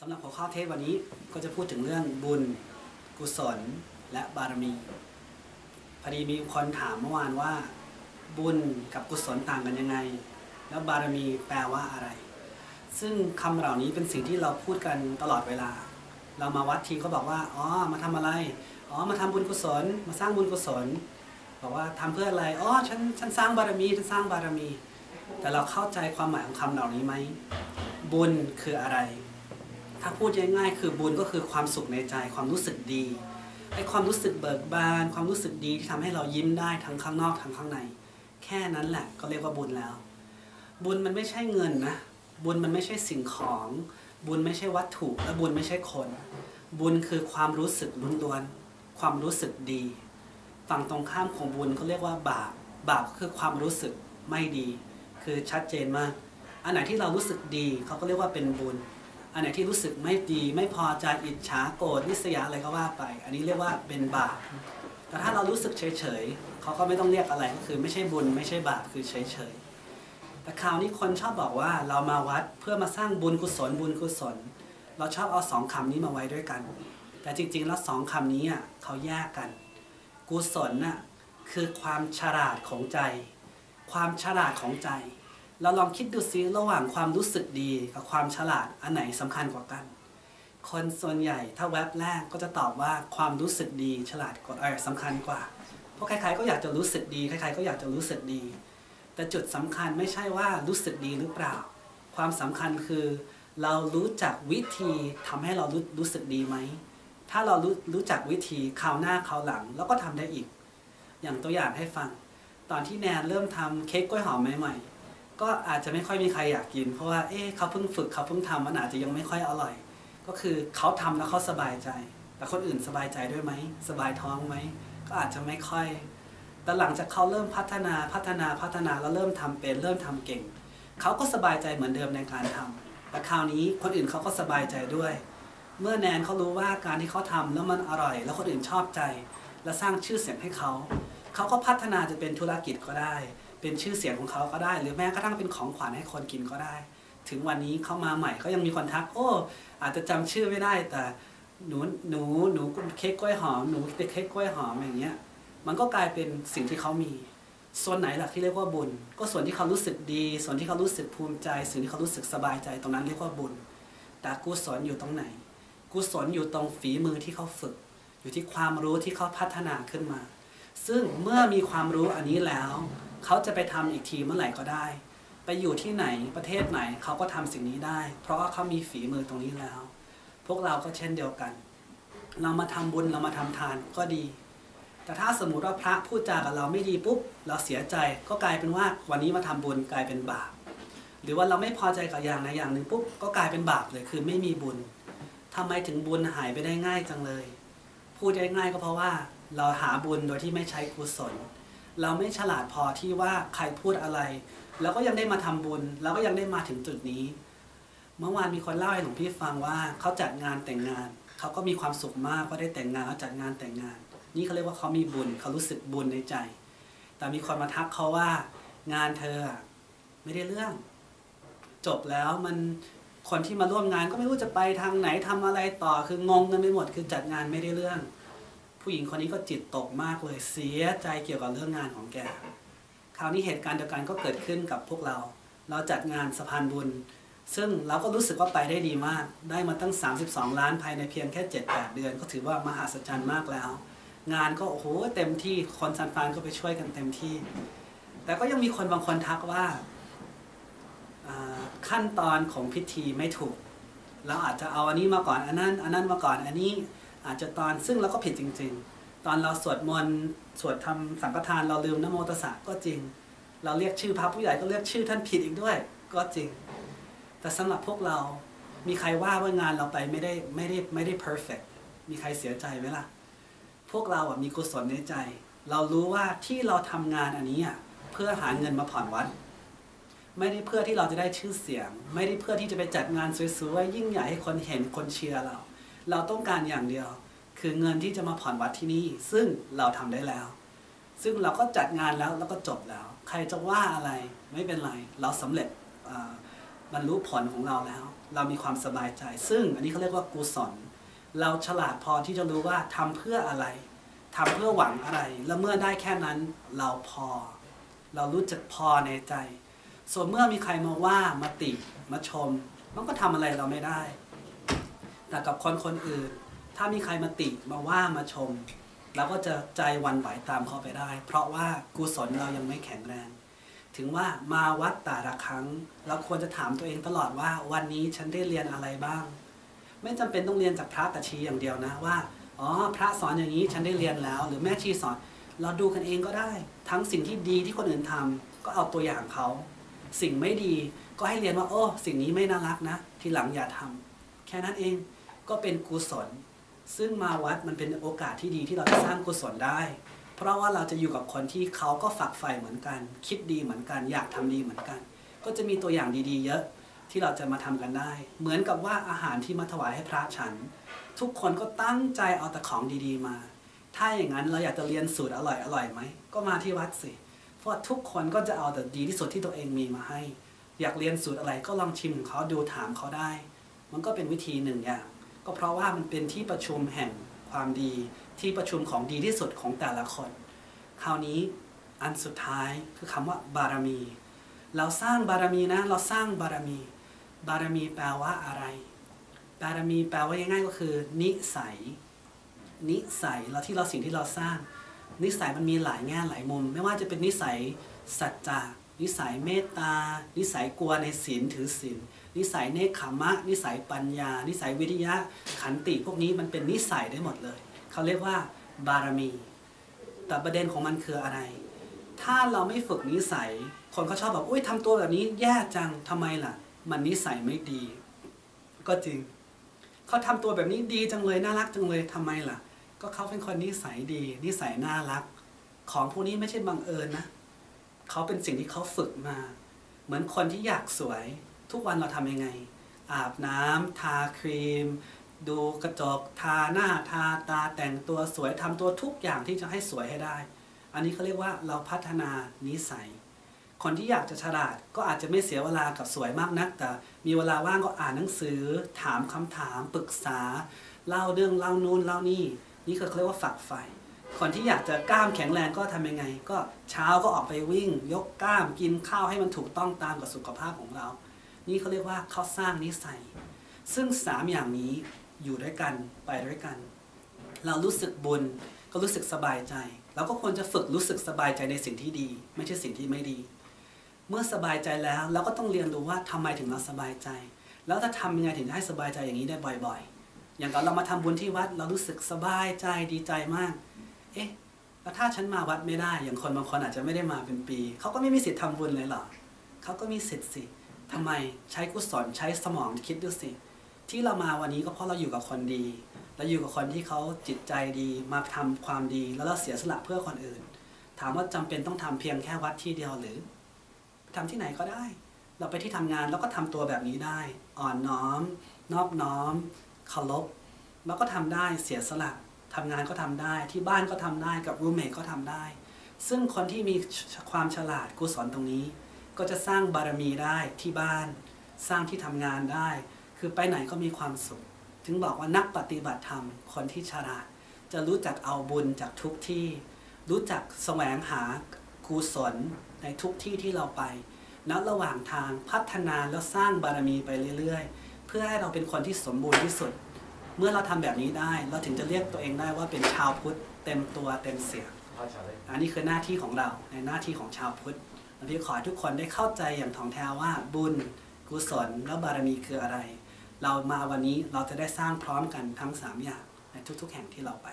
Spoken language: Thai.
สำหรับหัวข้อเทศวันนี้ก็จะพูดถึงเรื่องบุญ กุศล และบารมี พอดีมีคนถามเมื่อวานว่า บุญกับกุศลต่างกันยังไง แล้วบารมีแปลว่าอะไร ซึ่งคำเหล่านี้เป็นสิ่งที่เราพูดกันตลอดเวลา เรามาวัดทีก็บอกว่าอ๋อมาทำอะไรอ๋อมาทำบุญกุศล มาสร้างบุญกุศลบอกว่าทำเพื่ออะไรอ๋อฉันฉันสร้างบารมีฉันสร้างบารมี แต่เราเข้าใจความหมายของคำเหล่านี้ไหมบุญคืออะไร ถ้าพูดง่ายๆ คือบุญก็คือความสุขในใจความรู้สึกดีไอ้ความรู้สึกเบิกบาน ความรู้สึกดีที่ทำให้เรายิ้มได้ทั้งข้างนอกทั้งข้างใน แค่นั้นแหละก็เรียกว่าบุญแล้ว บุญมันไม่ใช่เงินนะบุญมันไม่ใช่สิ่งของ บุญไม่ใช่วัตถุและบุญไม่ใช่คน บุญคือความรู้สึกล้วนๆความรู้สึกดี ฝั่งตรงข้ามของบุญเขาเรียกว่าบาปบาปคือความรู้สึกไม่ดี คือชัดเจนมาก อันไหนที่เรารู้สึกดีเขาก็เรียกว่าเป็นบุญ อันไหนที่รู้สึกไม่ดีไม่พอใจอิจฉาโกรธนิสยาอะไรก็ว่าไป อันนี้เรียกว่าเป็นบาปแต่ถ้าเรารู้สึกเฉยๆเขาก็ไม่ต้องเรียกอะไรก็คือไม่ใช่บุญไม่ใช่บาปคือเฉยๆแต่คราวนี้คนชอบบอกว่าเรามาวัดเพื่อมาสร้างบุญกุศลบุญกุศล เราชอบเอาสองคำนี้มาไว้ด้วยกัน แต่จริงๆแล้วสองคำนี้อะเขาแยกกัน กุศลน่ะคือความฉลาดของใจ ความฉลาดของใจ เราลองคิดดูซิระหว่างความรู้สึกดีกับความฉลาดอันไหนสำคัญกว่ากัน คนส่วนใหญ่ถ้าแว็บแรกก็จะตอบว่าความรู้สึกดีฉลาดกว่าเออสำคัญกว่า เพราะใครๆก็อยากจะรู้สึกดีใครๆก็อยากจะรู้สึกดี แต่จุดสำคัญไม่ใช่ว่ารู้สึกดีหรือเปล่า ความสำคัญคือเรารู้จักวิธีทำให้เรารู้รู้สึกดีไหม ถ้าเรารู้รู้จักวิธีคราวหน้าคราวหลังเราก็ทำได้อีก อย่างตัวอย่างให้ฟัง ตอนที่แนนเริ่มทำเค้กกล้วยหอมใหม่ๆ ก็อาจจะไม่ค่อยมีใครอยากกิน เพราะว่าเอ๊ะเขาเพิ่งฝึกเขาเพิ่งทำมันอาจจะยังไม่ค่อยอร่อย ก็คือเขาทำแล้วเขาสบายใจ แต่คนอื่นสบายใจด้วยไหมสบายท้องไหมก็อาจจะไม่ค่อย แต่หลังจากเขาเริ่มพัฒนาพัฒนาพัฒนาแล้วเริ่มทำเป็นเริ่มทำเก่งเขาก็สบายใจเหมือนเดิมในการทำแต่คราวนี้คนอื่นเขาก็สบายใจด้วย เมื่อแนนเขารู้ว่าการที่เขาทำแล้วมันอร่อย แล้วคนอื่นชอบใจ และสร้างชื่อเสียงให้เขาเขาก็พัฒนาจะเป็นธุรกิจก็ได้ เป็นชื่อเสียงของเขาก็ได้ หรือแม้กระทั่งเป็นของขวัญให้คนกินก็ได้ ถึงวันนี้เขามาใหม่ก็ยังมีคนทัก โอ้ อาจจะจำชื่อไม่ได้แต่หนูหนูหนูเค้กกล้วยหอมหนูเป็นเค้กกล้วยหอมอย่างเงี้ยมันก็กลายเป็นสิ่งที่เขามี ส่วนไหนหล่ะที่เรียกว่าบุญ ก็ส่วนที่เขารู้สึกดี ส่วนที่เขารู้สึกภูมิใจ สิ่งที่เขารู้สึกสบายใจตรงนั้นเรียกว่าบุญ แต่กุศลอยู่ตรงไหน กุศลอยู่ตรงฝีมือที่เขาฝึก อยู่ที่ความรู้ที่เขาพัฒนาขึ้นมา ซึ่งเมื่อมีความรู้อันนี้แล้ว เขาจะไปทำอีกทีเมื่อไหร่ก็ได้ ไปอยู่ที่ไหนประเทศไหนเขาก็ทำสิ่งนี้ได้ เพราะว่าเขามีฝีมือตรงนี้แล้ว พวกเราก็เช่นเดียวกัน เรามาทำบุญเรามาทำทานก็ดี แต่ถ้าสมมุติว่าพระพูดจากับเราไม่ดีปุ๊บเราเสียใจก็กลายเป็นว่าวันนี้มาทำบุญกลายเป็นบาปหรือว่าเราไม่พอใจกับอย่างใดอย่างหนึ่งปุ๊บก็กลายเป็นบาปเลยคือไม่มีบุญทำไมถึงบุญหายไปได้ง่ายจังเลย พูดได้ง่ายก็เพราะว่าเราหาบุญโดยที่ไม่ใช้กุศล เราไม่ฉลาดพอที่ว่าใครพูดอะไร แล้วก็ยังได้มาทำบุญ แล้วก็ยังได้มาถึงจุดนี้ เมื่อวานมีคนเล่าให้หลวงพี่ฟังว่าเขาจัดงานแต่งงาน เขาก็มีความสุขมากก็ได้แต่งงานแล้วจัดงานแต่งงาน นี่เขาเรียกว่าเขามีบุญเขารู้สึกบุญในใจ แต่มีคนมาทักเขาว่า งานเธอไม่ได้เรื่อง จบแล้วมันคนที่มาร่วมงานก็ไม่รู้จะไปทางไหนทำอะไรต่อคืองงกันไปหมดคือจัดงานไม่ได้เรื่อง ผู้หญิงคนนี้ก็จิตตกมากเลยเสียใจเกี่ยวกับเรื่องงานของแก คราวนี้เหตุการณ์เดียวกันก็เกิดขึ้นกับพวกเรา เราจัดงานสะพานบุญ ซึ่งเราก็รู้สึกว่าไปได้ดีมาก ได้มาตั้ง 32 ล้านภายในเพียงแค่ 7-8 เดือน ก็ถือว่ามหัศจรรย์มากแล้ว งานก็โอ้โหเต็มที่คนซันฟานก็ไปช่วยกันเต็มที่ แต่ก็ยังมีคนบางคนทักว่าขั้นตอนของพิธีไม่ถูก เราอาจจะเอาอันนี้มาก่อนอันนั้นอันนั้นมาก่อนอันนี้ อาจจะตอนซึ่งเราก็ผิดจริง ๆ ตอนเราสวดมนต์สวดทำสังฆทานเราลืมนโมตสะก็จริง เราเรียกชื่อพระผู้ใหญ่ก็เรียกชื่อท่านผิดอีกด้วย ก็จริง แต่สำหรับพวกเรามีใครว่าว่างานเราไปไม่ได้ไม่ได้ไม่ได้ perfect มีใครเสียใจไหมล่ะ พวกเราอะมีกุศลในใจ เรารู้ว่าที่เราทำงานอันนี้อะเพื่อหาเงินมาผ่อนวัด ไม่ได้เพื่อที่เราจะได้ชื่อเสียง ไม่ได้เพื่อที่จะไปจัดงานสวยๆยิ่งใหญ่ให้คนเห็นคนเชียร์เรา เราต้องการอย่างเดียว คือเงินที่จะมาผ่อนวัดที่นี่ ซึ่งเราทำได้แล้ว ซึ่งเราก็จัดงานแล้วแล้วก็จบแล้ว ใครจะว่าอะไรไม่เป็นไร เราสำเร็จบรรลุผลของเราแล้ว เรามีความสบายใจ ซึ่งอันนี้เขาเรียกว่ากุศลเราฉลาดพอที่จะรู้ว่าทำเพื่ออะไรทำเพื่อหวังอะไร แล้วเมื่อได้แค่นั้นเราพอ เรารู้จักพอในใจ ส่วนเมื่อมีใครมาว่ามาติมาชม มันก็ทำอะไรเราไม่ได้ แต่กับคนคนอื่น ถ้ามีใครมาติมาว่ามาชมเราก็จะใจวันไหวตามเขาไปได้ เพราะว่ากุศลเรายังไม่แข็งแรง ถึงว่ามาวัดแต่ละครั้ง เราควรจะถามตัวเองตลอดว่าวันนี้ฉันได้เรียนอะไรบ้าง ไม่จำเป็นต้องเรียนจากพระกับชีอย่างเดียวนะว่าอ๋อพระสอนอย่างนี้ฉันได้เรียนแล้ว หรือแม่ชีสอน เราดูกันเองก็ได้ ทั้งสิ่งที่ดีที่คนอื่นทำก็เอาตัวอย่างเขา สิ่งไม่ดีก็ให้เรียนว่าโอ้สิ่งนี้ไม่น่ารักนะ ทีหลังอย่าทำแค่นั้นเอง ก็เป็นกุศล ซึ่งมาวัดมันเป็นโอกาสที่ดีที่เราจะสร้างกุศลได้ เพราะว่าเราจะอยู่กับคนที่เขาก็ฝักใฝ่เหมือนกัน คิดดีเหมือนกัน อยากทำดีเหมือนกัน ก็จะมีตัวอย่างดีๆ เยอะที่เราจะมาทำกันได้ เหมือนกับว่าอาหารที่มาถวายให้พระฉัน ทุกคนก็ตั้งใจเอาแต่ของดีๆมา ถ้าอย่างนั้นเราอยากจะเรียนสูตรอร่อยอร่อยไหมก็มาที่วัดสิ เพราะทุกคนก็จะเอาแต่ดีที่สุดที่ตัวเองมีมาให้ อยากเรียนสูตรอะไรก็ลองชิมของเขาดูถามเขาได้ มันก็เป็นวิธีหนึ่งอย่าง ก็เพราะว่ามันเป็นที่ประชุมแห่งความดีที่ประชุมของดีที่สุดของแต่ละคน คราวนี้อันสุดท้ายคือคำว่าบารมี เราสร้างบารมีนะ เราสร้างบารมี บารมีแปลว่าอะไร บารมีแปลว่าง่ายๆก็คือ นิสัย นิสัยเราที่เราสิ่งที่เราสร้าง นิสัยมันมีหลายแง่หลายมุม ไม่ว่าจะเป็นนิสัยสัจจะ นิสัยเมตตา นิสัยกลัวในศีลถือศีลนิสัยเนคขมะ นิสัยปัญญา นิสัยวิทยะขันติพวกนี้มันเป็นนิสัยได้หมดเลย เขาเรียกว่าบารมี แต่ประเด็นของมันคืออะไร ถ้าเราไม่ฝึกนิสัย คนเขาชอบแบบอุ้ยทำตัวแบบนี้แย่จังทำไมล่ะ มันนิสัยไม่ดี ก็จริง เขาทำตัวแบบนี้ดีจังเลยน่ารักจังเลยทำไมล่ะ ก็เขาเป็นคนนิสัยดี นิสัยน่ารัก ของพวกนี้ไม่ใช่บังเอิญนะ เขาเป็นสิ่งที่เขาฝึกมา เหมือนคนที่อยากสวย ทุกวันเราทำยังไง อาบน้ำทาครีม ดูกระจกทาหน้าทาตาแต่งตัวสวยทำตัวทุกอย่างที่จะให้สวยให้ได้ อันนี้เขาเรียกว่าเราพัฒนานิสัย คนที่อยากจะฉลาดก็อาจจะไม่เสียเวลากับสวยมากนัก แต่มีเวลาว่างก็อ่านหนังสือ ถามคำถามปรึกษา เล่าเรื่องเล่านู่นเล่านี่ นี่คือเขาเรียกว่าฝักใฝ่ คนที่อยากจะกล้ามแข็งแรงก็ทำยังไง ก็เช้าก็ออกไปวิ่ง ยกกล้ามกินข้าวให้มันถูกต้องตามกับสุขภาพของเรา นี่เขาเรียกว่าเขาสร้างนิสัย ซึ่งสามอย่างนี้อยู่ด้วยกันไปด้วยกัน เรารู้สึกบุญก็รู้สึกสบายใจเราก็ควรจะฝึกรู้สึกสบายใจในสิ่งที่ดี ไม่ใช่สิ่งที่ไม่ดี เมื่อสบายใจแล้วเราก็ต้องเรียนรู้ว่าทำไมถึงเราสบายใจ แล้วจะทำยังไงถึงจะให้สบายใจอย่างนี้ได้บ่อย ๆ อย่างตอนเรามาทำบุญที่วัดเรารู้สึกสบายใจดีใจมาก เอ๊ะแล้วถ้าฉันมาวัดไม่ได้ อย่างคนบางคนอาจจะไม่ได้มาเป็นปี เขาก็ไม่มีสิทธิ์ทำบุญเลยเหรอเขาก็มีสิทธิ์สิทำไมใช้กุศลใช้สมองคิดดูสิ ที่เรามาวันนี้ก็เพราะเราอยู่กับคนดีเราอยู่กับคนที่เขาจิตใจดีมาทำความดีแล้วเราเสียสละเพื่อคนอื่น ถามว่าจำเป็นต้องทำเพียงแค่วัดที่เดียวหรือทำที่ไหนก็ได้ เราไปที่ทำงานแล้วก็ทำตัวแบบนี้ได้ อ่อนน้อม นอบน้อมเคารพแล้วก็ทำได้เสียสละ ทำงานก็ทำได้ ที่บ้านก็ทำได้กับรูเมทก็ทำได้ ซึ่งคนที่มีความฉลาดกุศลตรงนี้ ก็จะสร้างบารมีได้ที่บ้าน สร้างที่ทำงานได้ คือไปไหนก็มีความสุข ถึงบอกว่านักปฏิบัติธรรมคนที่ฉลาด จะรู้จักเอาบุญจากทุกที่ รู้จักแสวงหากุศลในทุกที่ที่เราไปณระหว่างทางพัฒนาแล้วสร้างบารมีไปเรื่อย ๆ เพื่อให้เราเป็นคนที่สมบูรณ์ที่สุด เมื่อเราทำแบบนี้ได้ เราถึงจะเรียกตัวเองได้ว่าเป็นชาวพุทธเต็มตัวเต็มเสียงอันนี้คือหน้าที่ของเราในหน้าที่ของชาวพุทธหลวงพี่ขอทุกคนได้เข้าใจอย่างถ่องแท้ว่าบุญกุศลและบารมีคืออะไร เรามาวันนี้เราจะได้สร้างพร้อมกันทั้ง 3 อย่างในทุก ๆ แห่งที่เราไป